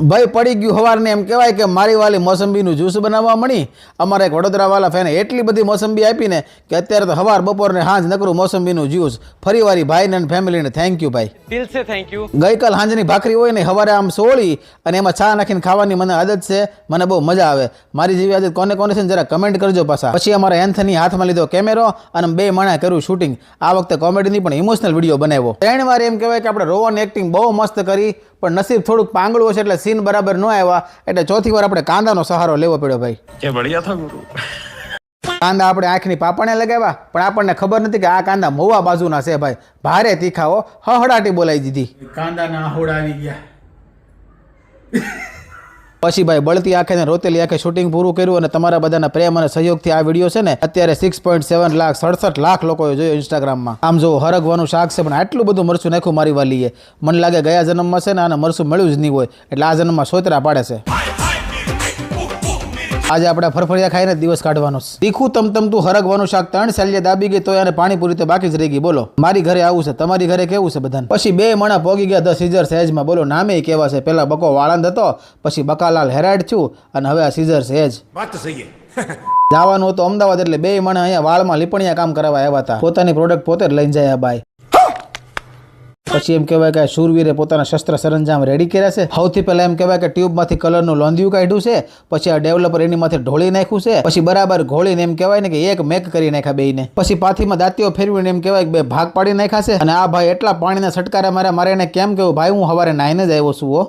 ભય પડી ગયું હવારને એમ કહેવાય કે મારી વાલી મોસંબીનું જ્યુસ બનાવવા મળી. અમારા એક વડોદરાવાલા ફેને એટલી બધી મોસંબી આપીને કે અત્યારે તો હવાર બપોરને હાંજ નકરું મોસંબીનું જ્યુસ ફરી વારી ભાઈને અને ફેમિલીને થેન્ક યુ ભાઈ. દિલ થેન્ક યુ ગઈકાલ હાંજની ભાખરી હોય ને હવારે આમ સોળી અને એમાં ચા નાખીને ખાવાની મને આદત છે મને બહુ મજા આવે. મારી જેવી આદત કોને કોને છે જરા કમેન્ટ કરજો પાછા. પછી અમારા એન્થની હાથમાં લીધો કેમેરો અને બે માણા કર્યું શૂટિંગ આ વખતે કોમેડીની પણ ઇમોશનલ વીડિયો બનાવ્યો. ત્રણ વાર એમ કહેવાય કે આપણે રોવન એક્ટિંગ બહુ મસ્ત કરી પણ નસીબ થોડુંક પાંગળું હશે એટલે સીન બરાબર ન આવ્યા. એટલે ચોથી વાર આપણે કાંદાનો સહારો લેવો પડ્યો ભાઈ. કે બઢિયા થા ગુરુ. કાંદા આપણે આંખની પાપણે લગાવ્યા પણ આપણને ખબર નથી કે આ કાંદા મોવા બાજુના છે ભાઈ. ભારે તીખાઓ હહડાટી બોલાવી દીધી. કાંદાના આહોડા આવી ગયા. પછી ભાઈ બળતી આંખે ને રોતેલી આંખે શૂટિંગ પૂરું કર્યું અને તમારા બધાના પ્રેમ અને સહયોગથી આ વીડિયો છે ને, અત્યારે સિક્સ પોઈન્ટ સેવન લાખ, સડસઠ લાખ લોકોએ જોયો ઇન્સ્ટાગ્રામમાં આમ જો હરગવાનું શાક છે, પણ આટલું બધું મરચું નાખ્યું મારી વાલીએ. મને લાગે ગયા જન્મમાં છે ને, આને મરચું મળ્યું જ નહીં હોય. એટલે આ જન્મમાં સોતરા પાડે છે. આજે આપણે ફરફરિયા ખાઈને દિવસ કાઢવાનો છે. તીખું તમતમતું હરગવાનું શાક ત્રણ સાલિયા દાબી ગઈ તો અને પાણીપુરી તો બાકી જ રહી ગઈ. બોલો મારી ઘરે આવું છે તમારી ઘરે કેવું છે બધાને? પછી બે મણા પોગી ગયા ધ સીઝર સહેજમાં બોલો નામે કેવા છે? પેલા બકો વાળંદ હતો પછી બકાલાલ હેરાડ છું અને હવે આ સીઝર સહેજ વાત સહી જવાનું હતું અમદાવાદ એટલે બે મણા અહીંયા વાળમાં લીપણિયા કામ કરવા આવ્યા હતા. પોતાની પ્રોડક્ટ પોતે જ લઈને જાય બાઈ. પછી એમ કહેવાય કે શૂરવીરે પોતાના શસ્ત્ર સરંજામ રેડી કર્યા છે. સૌથી પહેલા એમ કહેવાય કે ટ્યુબમાંથી કલરનું લોંધિયું કાઢ્યું છે. પછી આ ડેવલપર એની માથે ઢોળી નાખ્યું છે. પછી બરાબર ઘોળીને એમ કહેવાય ને કે એક મેક કરી નાખ્યા બેને પછી પાથીમાં દાંતીઓ ફેરવીને એમ કહેવાય કે બે ભાગ પાડી નાખ્યા છે. અને આ ભાઈ એટલા પાણીના છટકારા મારે મારે એને કેમ કેવું ભાઈ હું હવારે નાઈને જ આવ્યો છું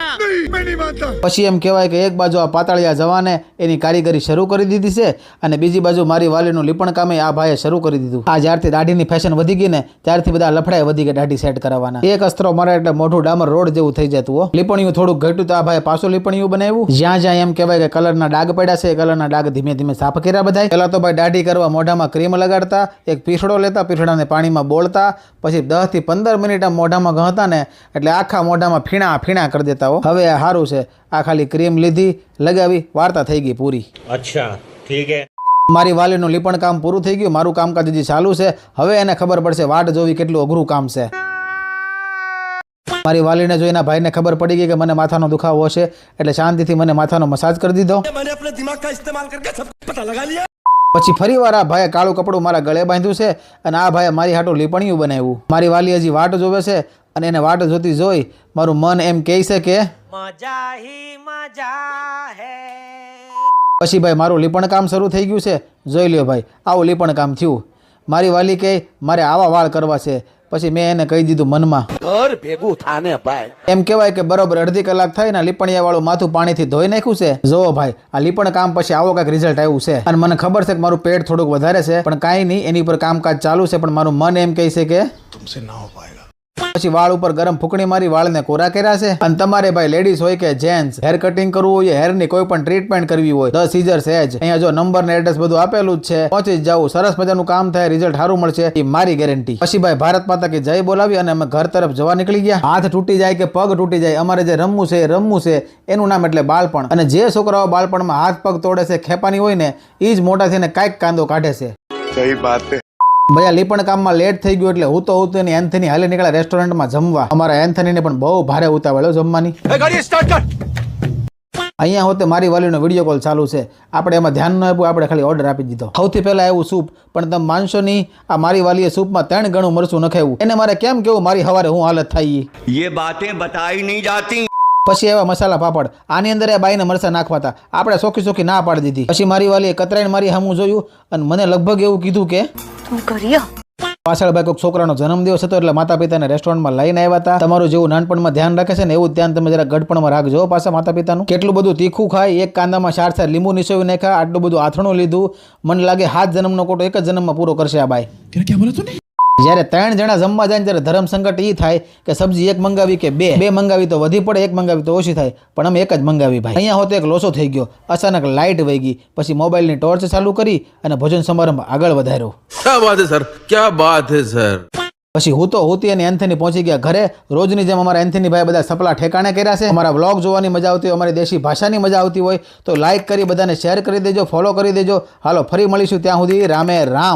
પછી એમ કહેવાય કે એક બાજુ આ પાતાળિયા જવાને એની કારીગરી શરૂ કરી દીધી છે અને બીજી બાજુ મારી વાલીનું લીપણ કામે આ ભાઈએ શરૂ કરી દીધું. આ જ્યારથી દાઢીની ફેશન વધી ગઈ ને ત્યારથી બધા લફડાએ વધી ગયા દાઢી સેટ કરાવવાના. એક અસ્ત્રો મારે એટલે મોઢું ડામર રોડ જેવું થઈ જતું હો. લીપણિયું થોડુંક ઘટ્યું તો આ ભાઈ પાછું લીપણિયું બનાવ્યું. જ્યાં જ્યાં એમ કહેવાય કે કલરના ડાગ પડ્યા છે કલરના ડાગ ધીમે ધીમે સાફ કર્યા બધા પેલા તો ભાઈ દાઢી કરવા મોઢામાં ક્રીમ લગાડતા એક પીસડો લેતા પીસડાને પાણીમાં બોળતા પછી દસથી પંદર મિનિટ મોઢામાં ગહતા ને એટલે આખા મોઢામાં ફીણા ફીણા કરી દેતા હો. હવે આ સારું છે. આ ખાલી ક્રીમ લીધી લગાવી વાર્તા થઈ ગઈ પૂરી. અચ્છા ઠીક હે. મારી વાલીનું લીપણ કામ પૂરું થઈ ગયું મારું કામકાજ હજી ચાલુ છે. હવે એને ખબર પડશે વાટ જોવી કેટલું અઘરું કામ છે. મારી વાલીને જોઈને ભાઈને ખબર પડી ગઈ કે મને માથાનો દુખાવો છે એટલે શાંતિથી મને માથાનો મસાજ કરી દીધો. પછી ફરી વાર આ ભાઈએ કાળું કપડું મારા ગળે બાંધ્યું છે અને આ ભાઈએ મારી હાટું લીપણિયું બનાવ્યું. મારી વાલી હજી વાટ જોવે છે અને એને વાટ જોતી જોઈ મારું મન એમ કહે છે કે પછી ભાઈ મારું લીપણ કામ શરૂ થઈ ગયું છે. જોઈ લ્યો ભાઈ આવું લીપણ કામ થયું. મારી વાલી કહે મારે આવા વાળ કરવા છે. પછી મેં એને કહી દીધું મનમાં ઘર ભેગું થાને ભાઈ. એમ કહેવાય કે બરોબર અડધી કલાક થઈ ને લીપણિયા વાળું માથું પાણીથી ધોઈ નાખ્યું છે. જોવો ભાઈ આ લીપણ કામ પછી આવો કાંઈક રિઝલ્ટ આવ્યું છે. અને મને ખબર છે કે મારું પેટ થોડુંક વધારે છે પણ કાંઈ નહીં એની ઉપર કામકાજ ચાલુ છે પણ મારું મન એમ કહે છે કે પછી વાળ ઉપર ગરમ ફૂકણી મારી વાળને કોરા કર્યા છે? અને તમારે ભાઈ લેડીઝ હોય કે જેન્ટ્સ હેર કટિંગ કરવું હોય હેરની કોઈ પણ ટ્રીટમેન્ટ કરવી હોય ધ સીઝર સેજ અહીંયા જો નંબર ને એડ્રેસ બધું આપેલું જ છે. પહોંચી જવું સરસ મજાનું કામ થાય રિઝલ્ટ સારું મળશે. એ મારી ગેરંટી પછી ભાઈ ભારત માતા કે જય બોલાવી અને અમે ઘર તરફ જવા નીકળી ગયા. હાથ તૂટી જાય કે પગ તૂટી જાય, અમારે જે રમવું છે રમવું છે. એનું નામ એટલે બાળપણ. અને જે છોકરાઓ બાળપણમાં હાથ પગ તોડે છે, ખેપાની હોય ને એ જ મોટા થઈને કાંઈક કાંદો કાઢે છે. સહી વાત ભયા લીપણ કામમાં લેટ થઈ ગયું એટલે હું તો હું તો એની એન્થની હાલે નીકળ્યા રેસ્ટોરન્ટમાં જમવા. અમારા એન્થનીને પણ બહુ ભારે ઉતાવેલો જમવાની. અહીંયા હોતે મારી વાલીનો વીડિયો કોલ ચાલુ છે. આપણે એમાં ધ્યાન ન આપ્યું આપણે ખાલી ઓર્ડર આપી દીધો. સૌથી પહેલાં એવું સૂપ પણ તમે માનશો નહીં આ મારી વાલીએ સૂપમાં ત્રણ ગણું મરચું નખાયું એને મારે કેમ કેવું મારી હવારે હું હાલત થઈ એ બાતે બતાવી નહીં જાતી. પછી એવા મસાલા પાપડ. આની અંદર એ બાઈને મરસા નાખવા હતા આપણે સોખી સોખી ના પાડી દીધી. પછી મારી વાલીએ કતરાઈને મારી હામું જોયું અને મને લગભગ એવું કીધું કે તું કરીએ? પાછળ ભાઈ કોઈક છોકરાનો જન્મદિવસ હતો એટલે માતા પિતાને રેસ્ટોરન્ટમાં લઈને આવ્યા હતા. તમારું જેવું નાનપણમાં ધ્યાન રાખે છે ને એવું ધ્યાન તમે જરા ગઢપણમાં રાખજો પાછા માતા પિતાનું કેટલું બધું તીખું ખાય એક કાંદામાં ચાર ચાર લીંબુ નિસોવી નાખ્યા આટલું બધું આથણું લીધું. મને લાગે હાથ જન્મનો કોટો એક જ જન્મમાં પૂરો કરશે આ ભાઈ જ્યારે ત્રણ જણા જમવા જાય ત્યારે ધર્મ સંકટ એ થાય કે સબ્જી એક મંગાવી કે બે. બે મંગાવી તો વધી પડે એક મંગાવી તો ઓછી થાય. પણ અમે એક જ મંગાવી ભાઈ. અહીંયા હોતો એક લોસો થઈ ગયો. અચાનક લાઇટ વહી ગઈ. પછી મોબાઈલની ટોર્ચ ચાલુ કરી અને ભોજન સમારંભ આગળ વધાર્યો. ક્યાં વાત હે સર? ક્યાં વાત હે સર? પછી હું તો હુતી અને એન્થની પહોંચી ગયા ઘરે. રોજની જેમ અમારા એન્થની ભાઈ બધા સપલા ઠેકાણે કર્યા છે. અમારા વ્લોગ જોવાની મજા આવતી હોય અમારી દેશી ભાષાની મજા આવતી હોય તો લાઇક કરી બધાને શેર કરી દેજો ફોલો કરી દેજો. હાલો ફરી મળીશું ત્યાં સુધી. રામે રામ.